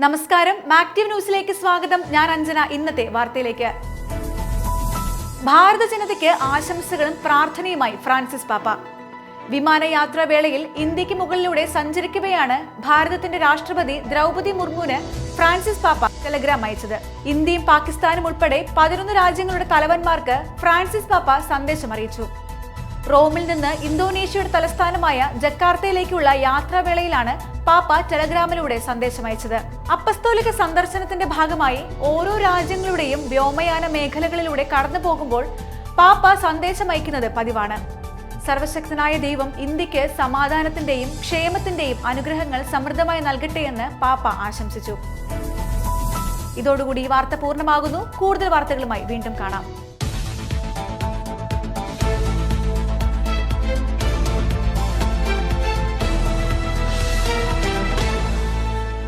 നമസ്കാരം. മാക്റ്റീവ് ന്യൂസിലേക്ക് സ്വാഗതം. ഞാൻ അഞ്ജന. ഇന്നത്തെ വാർത്തയിലേക്ക്. ഭാരത ജനതയ്ക്ക് ആശംസകളും പ്രാർത്ഥനയുമായി ഫ്രാൻസിസ് പാപ്പ. വിമാനയാത്രാ വേളയിൽ ഇന്ത്യയ്ക്ക് മുകളിലൂടെ സഞ്ചരിക്കവെയാണ് ഭാരതത്തിന്റെ രാഷ്ട്രപതി ദ്രൗപതി മുർമുവിന് ഫ്രാൻസിസ് പാപ്പ ടെലഗ്രാം അയച്ചത്. ഇന്ത്യയും പാകിസ്ഥാനും ഉൾപ്പെടെ പതിനൊന്ന് രാജ്യങ്ങളുടെ തലവന്മാർക്ക് ഫ്രാൻസിസ് പാപ്പ സന്ദേശം അറിയിച്ചു. റോമിൽ നിന്ന് ഇന്തോനേഷ്യയുടെ തലസ്ഥാനമായ ജക്കാർത്തയിലേക്കുള്ള യാത്രാവേളയിലാണ് പാപ്പ ടെലഗ്രാമിലൂടെ സന്ദേശം അയച്ചത്. അപ്പസ്തോലിക സന്ദർശനത്തിന്റെ ഭാഗമായി ഓരോ രാജ്യങ്ങളുടെയും വ്യോമയാന മേഖലകളിലൂടെ കടന്നു പോകുമ്പോൾ പാപ്പ സന്ദേശം അയക്കുന്നത് പതിവാണ്. സർവശക്തനായ ദൈവം ഇന്ത്യയ്ക്ക് സമാധാനത്തിന്റെയും ക്ഷേമത്തിന്റെയും അനുഗ്രഹങ്ങൾ സമൃദ്ധമായി നൽകട്ടെ എന്ന് പാപ്പ ആശംസിച്ചു. ഇതോടുകൂടി ഈ വാർത്ത പൂർണമാകുന്നു. കൂടുതൽ വാർത്തകളുമായി വീണ്ടും കാണാം.